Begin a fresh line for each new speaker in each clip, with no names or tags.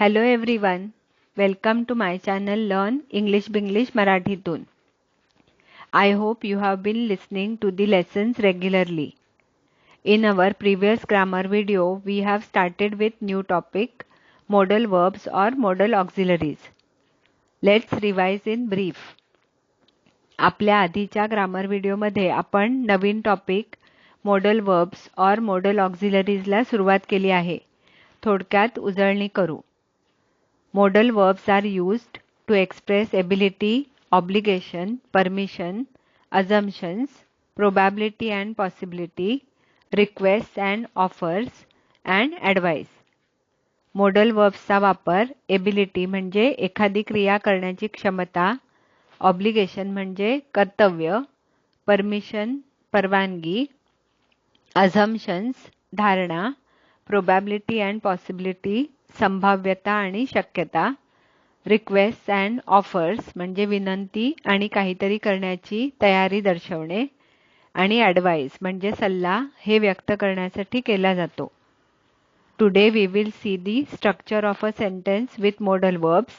Hello everyone welcome to my channel learn English Binglish मराठीतून I hope you have been listening to the lessons regularly in our previous grammar video we have started with new topic modal verbs or modal auxiliaries let's revise in brief आपल्या आधीच्या grammar व्हिडिओमध्ये आपण नवीन topic modal verbs और modal ऑक्झिलरीजला सुरुवात केली आहे. थोडक्यात उजळणी करू. Modal verbs are used to express ability obligation permission assumptions probability and possibility request and offers and advice modal वर्ब्सचा वापर एबिलिटी म्हणजे एखादी क्रिया करण्याची क्षमता ऑब्लिगेशन म्हणजे कर्तव्य परमिशन परवानगी अझम्शन्स धारणा प्रोबॅबिलिटी अँड पॉसिबिलिटी संभाव्यता आणि शक्यता रिक्वेस्ट अँड ऑफर्स म्हणजे विनंती आणि काहीतरी करण्याची तयारी दर्शवणे आणि ॲडवाईस म्हणजे सल्ला हे व्यक्त करण्यासाठी केला जातो. Today we will see the structure of a sentence with modal verbs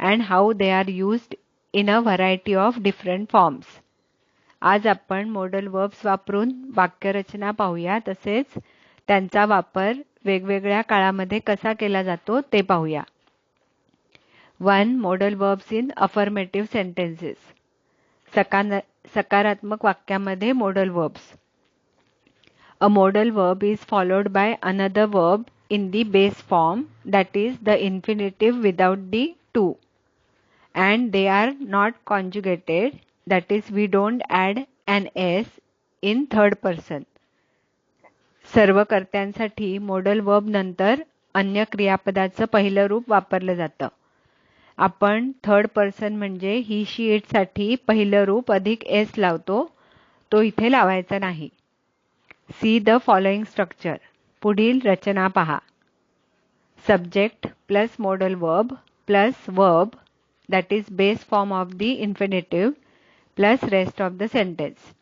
and how they are used in a variety of different forms आज आपण मॉडल वर्ब्स वापरून वाक्यरचना पाहूया तसेच त्यांचा वापर वेगवेगळ्या काळामध्ये कसा केला जातो ते पाहूया. One modal verbs in affirmative sentences सकान सकारात्मक वाक्यामध्ये modal verbs a modal verb is followed by another verb in the base form that is the infinitive without the to and they are not conjugated that is we don't add an S in third person सर्व कर्त्यांसाठी model verb नंतर अन्य क्रियापदाचं पहिलं रूप वापरलं जातं. आपण third person म्हणजे ही शी इटसाठी पहिलं रूप अधिक एस लावतो तो इथे लावायचा नाही. सी द फॉलोइंग स्ट्रक्चर पुढील रचना पहा. Subject plus modal verb plus verb that is base form of the infinitive plus rest of the sentence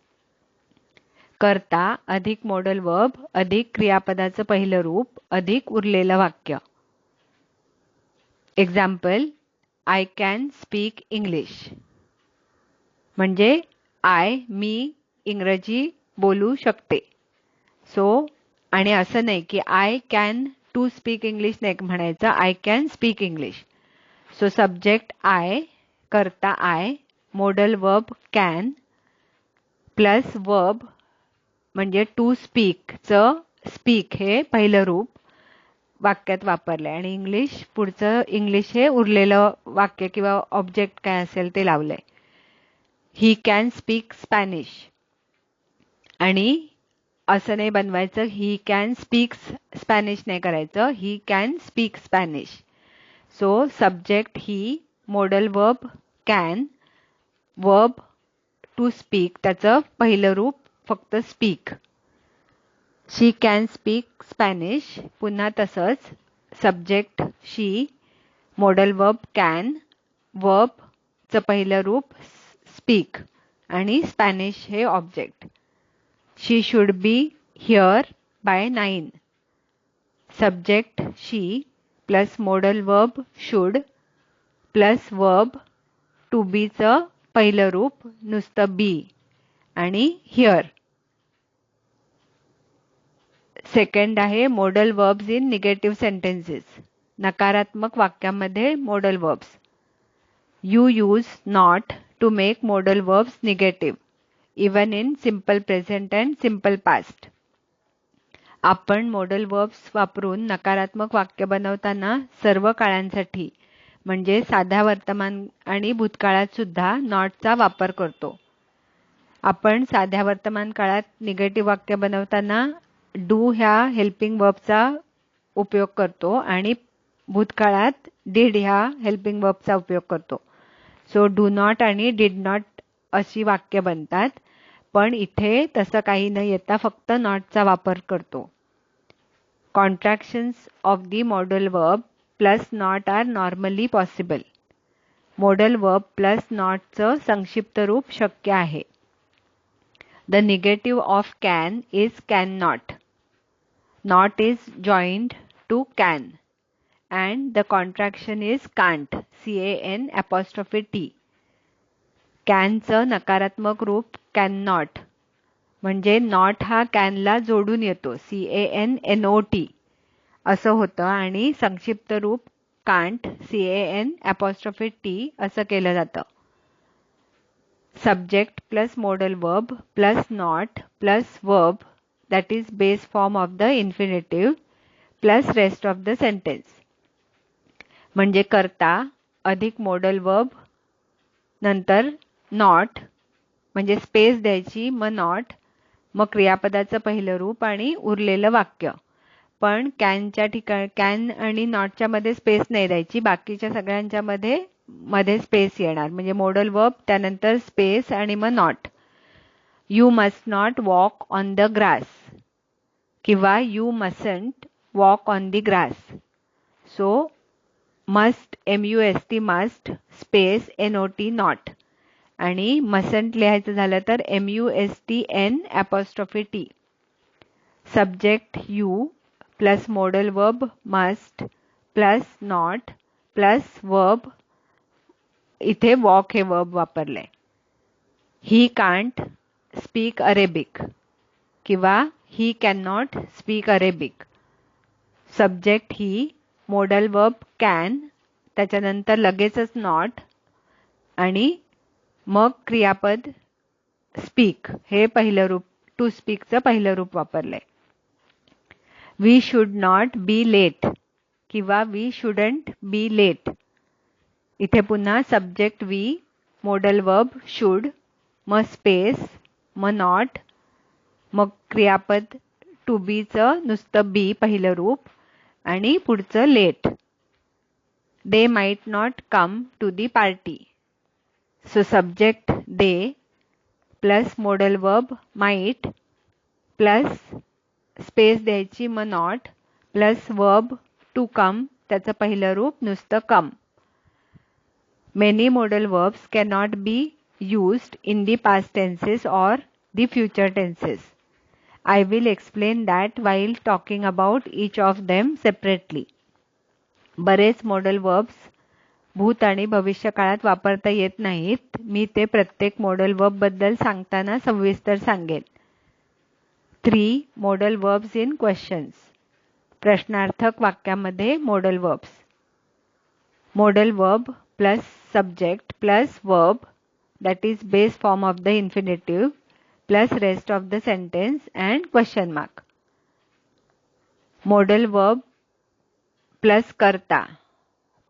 करता अधिक मॉडल वर्ब अधिक क्रियापदाचं पहिलं रूप अधिक उरलेलं वाक्य. Example I can speak English म्हणजे आय मी इंग्रजी बोलू शकते. सो आणि असं नाही की I can to speak English नाही म्हणायचं I can speak English so subject I करता I modal verb can plus verb म्हणजे टू स्पीकचं स्पीक हे पहिलं रूप वाक्यात वापरलंय. आणि इंग्लिश पुढचं इंग्लिश हे उरलेलं वाक्य किंवा ऑब्जेक्ट काय असेल ते लावलंय. ही कॅन स्पीक स्पॅनिश आणि असं नाही बनवायचं ही कॅन स्पीक स्पॅनिश नाही करायचं he can speak Spanish so subject he modal verb can verb to speak त्याचं पहिलं रूप फक्त speak she can speak Spanish पुन्हा तसंच subject she modal verb can वर्बचं पहिलं रूप स्पीक आणि स्पॅनिश हे object she should be here by nine subject she plus modal verb should plus verb to बीचं पहिलं रूप नुसतं बी आणि हिअर सेकंड आहे modal verbs in negative sentences नकारात्मक वाक्यामध्ये modal verbs you use not to make modal verbs negative even in simple present and simple past आपण modal verbs वापरून नकारात्मक वाक्य बनवताना सर्व काळांसाठी म्हणजे साध्या वर्तमान आणि भूतकाळात सुद्धा नॉटचा वापर करतो. आपण साध्या वर्तमान काळात निगेटिव्ह वाक्य बनवताना डू ह्या हेल्पिंग वर्बचा उपयोग करतो आणि भूतकाळात डीड ह्या हेल्पिंग वर्बचा उपयोग करतो. सो डू नॉट आणि डीड नॉट अशी वाक्य बनतात पण इथे तसं काही न येता फक्त नॉटचा वापर करतो. Contractions of the modal verb plus not are normally possible modal verb plus नॉटचं संक्षिप्त रूप शक्य आहे. The negative of can is can not not is joined to can and the contraction is can't. C-A-N apostrophe T. कॅनचं नकारात्मक रूप can not म्हणजे not हा कॅनला जोडून येतो C A N N O T असं होतं आणि संक्षिप्त रूप can't C A N apostrophe T असं केलं जातं subject plus modal verb plus not plus verb that is base form of the infinitive plus rest of the sentence म्हणजे करता अधिक मॉडल वर्ब नंतर नॉट म्हणजे स्पेस द्यायची मग नॉट मग क्रियापदाचं पहिलं रूप आणि उरलेलं वाक्य. पण कॅनच्या ठिकाणी कॅन आणि नॉटच्या मध्ये स्पेस नाही द्यायची बाकीच्या सगळ्यांच्या मध्ये मध्ये स्पेस येणार. म्हणजे मॉडल वर्ब त्यानंतर स्पेस आणि मग not you must not walk on the grass किंवा you mustn't walk on the grass. So must M U S T must space N O T not. आणि मसंट लिहायचं झालं तर M U S T N apostrophe T subject you plus modal verb must plus not plus verb इथे walk हे verb वापरलंय. He can't speak Arabic किंवा he can not speak Arabic subject he modal verb can त्याच्यानंतर लगेचच not आणि मग क्रियापद speak हे पहिलं रूप टू स्पीकचं पहिलं रूप वापरलंय. We should not be late किंवा वी शुडंट बी लेट इथे पुन्हा subject we modal verb should म स्पेस म नॉट मग क्रियापद टू बीचं नुसतं बी पहिलं रूप आणि पुढचं late. They might not come to the party so subject they plus modal verb might plus space द्यायची मग not plus verb to come त्याचं पहिलं रूप नुसतं come many modal verbs cannot be used in the past tenses or the future tenses. I will explain that while talking about each of them separately. बरेच modal verbs भूत आणि भविष्यकाळात वापरता येत नाहीत. मी ते प्रत्येक मॉडल वर्बबद्दल सांगताना सविस्तर सांगेन. Three modal verbs in questions प्रश्नार्थक वाक्यामध्ये modal verbs modal verb plus subject plus verb that is base form of the infinitive plus rest of the sentence and question mark modal verb plus करता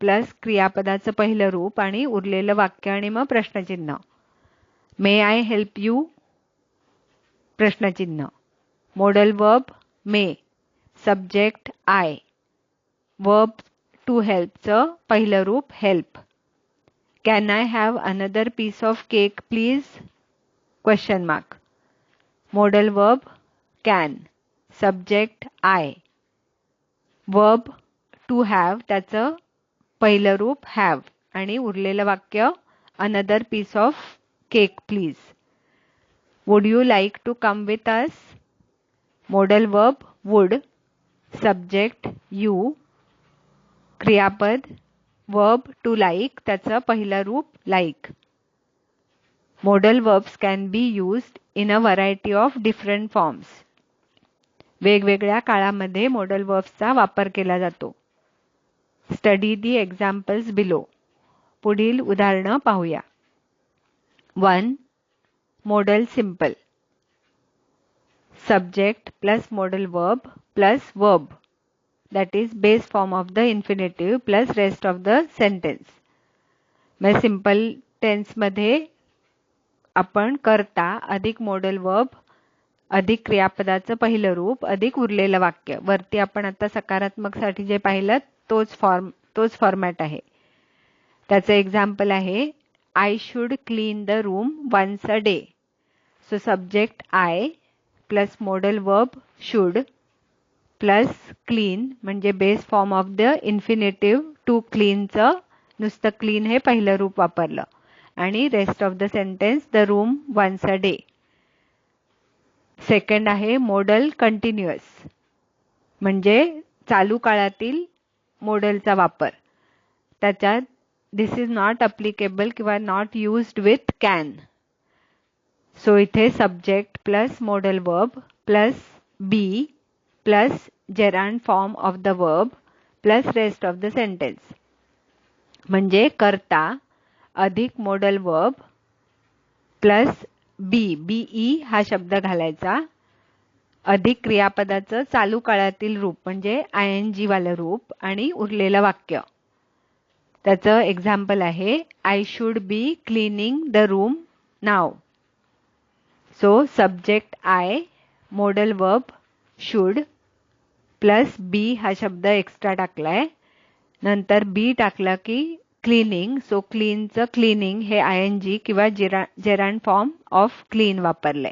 plus क्रियापदाचं पहिलं रूप आणि उरलेलं वाक्य आणि मग प्रश्नचिन्ह मे आय हेल्प यू प्रश्नचिन्ह modal verb may subject I verb to हेल्पचं पहिलं रूप help can I have another piece of cake please question mark modal verb can subject I verb to have त्याचं पहिलं रूप हॅव आणि उरलेलं वाक्य another piece of cake please would you like to come with us modal verb would subject you क्रियापद verb to like त्याचं पहिलं रूप like modal verbs can be used in a variety of different forms वेगवेगळ्या काळामध्ये model वर्ब्सचा वापर केला जातो. स्टडी दी एक्झाम्पल्स बिलो पुढील उदाहरणं पाहूया. One modal simple subject plus modal verb plus verb that is base form of the infinitive plus rest of the sentence मग सिंपल टेन्समध्ये आपण करता अधिक मॉडेल वर्ब अधिक क्रियापदाचं पहिलं रूप अधिक उरलेलं वाक्य. वरती आपण आता सकारात्मकसाठी जे पाहिलं तोच फॉर्म तोच फॉर्मॅट आहे. त्याचं एक्झाम्पल आहे I should clean the room once a day so subject I plus modal verb should plus clean म्हणजे base form of the infinitive to क्लीनचं नुसतं क्लीन हे पहिलं रूप वापरलं. आणि rest of the sentence the room once a day second आहे modal continuous म्हणजे चालू काळातील मॉडेलचा वापर. त्याच्यात दिस इज नॉट अप्लिकेबल किंवा not used with can so इथे subject plus modal verb plus B plus gerund form of the verb plus rest of the sentence म्हणजे करता अधिक modal verb plus be B E हा शब्द घालायचा. अधिक क्रियापदाचं चालू काळातील रूप म्हणजे आय एन जी वालं रूप आणि उरलेलं वाक्य. त्याचं एक्झाम्पल आहे I should be cleaning the room now so subject I modal verb should plus be हा शब्द एक्स्ट्रा टाकलाय. नंतर बी टाकला की क्लिनिंग सो क्लीनचं क्लिनिंग हे आय एन जी किंवा जेरा जेरान फॉर्म ऑफ क्लीन वापरलंय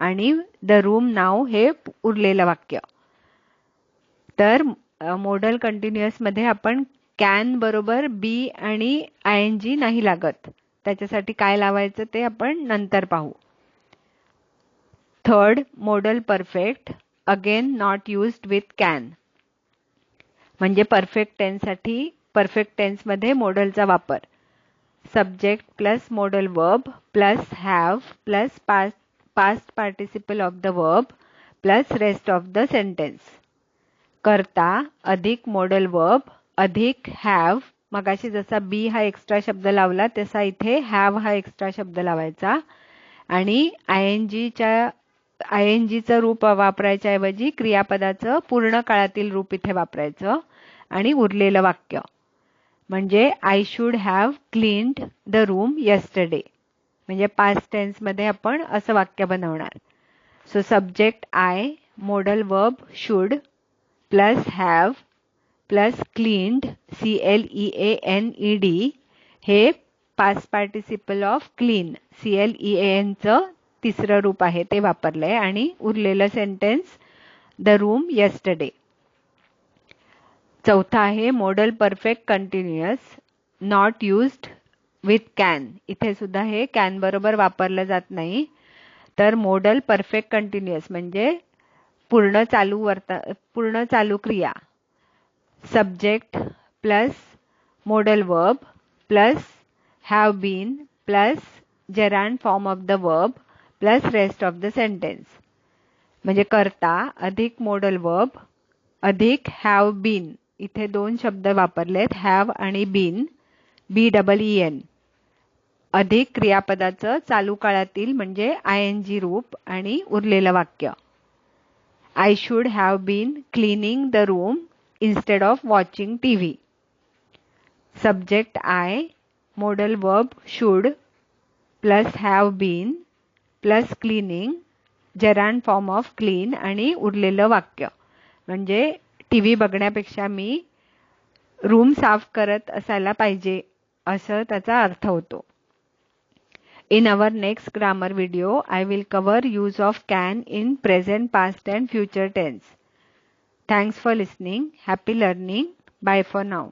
आणि द रूम नाव हे उरलेलं वाक्य. तर मोडल कंटिन्युअसमध्ये आपण कॅन बरोबर बी आणि आय एन जी नाही लागत. त्याच्यासाठी काय लावायचं ते आपण नंतर पाहू. Third modal perfect again not used with can म्हणजे परफेक्ट टेनसाठी परफेक्ट टेन्समध्ये मॉडलचा वापर. Subject plus modal verb plus have plus past past participle of the verb plus rest of the sentence करता अधिक मॉडल वर्ब अधिक हॅव मगाशी जसा बी हा एक्स्ट्रा शब्द लावला तसा इथे हॅव हा एक्स्ट्रा शब्द लावायचा. आणि आय एन जीच्या आय एन जीचं रूप वापरायच्या ऐवजी क्रियापदाचं पूर्ण काळातील रूप इथे वापरायचं. आणि उरलेलं वाक्य. म्हणजे I should have cleaned the room yesterday म्हणजे पास्ट टेन्समध्ये आपण असं वाक्य बनवणार. So subject I modal verb should plus have plus cleaned C L E A N E D हे past participle of clean C L E A एनचं तिसरं रूप आहे ते वापरलंय. आणि उरलेलं सेंटेन्स द रूम यस्टरडे चौथा आहे modal perfect continuous not used with can इथे सुद्धा हे कॅन बरोबर वापरलं जात नाही. तर मोडल परफेक्ट कंटिन्युअस म्हणजे पूर्ण चालू वर्ता पूर्ण चालू क्रिया. Subject plus modal verb plus have been plus gerund form of the verb plus rest of the sentence म्हणजे करता अधिक मोडल वर्ब अधिक हॅव बीन इथे दोन शब्द वापरलेत हॅव आणि been B double E N अधिक क्रियापदाचं चालू काळातील म्हणजे आय एन जी रूप आणि उरलेलं वाक्य. I should have been cleaning the room instead of watching T V subject I modal verb should plus have been plus cleaning gerund form of clean आणि उरलेलं वाक्य. म्हणजे टी व्ही बघण्यापेक्षा मी रूम साफ करत असायला पाहिजे असं त्याचा अर्थ होतो In our next grammar video, I will cover use of can in present, past and future tense. Thanks for listening. Happy learning. Bye for now.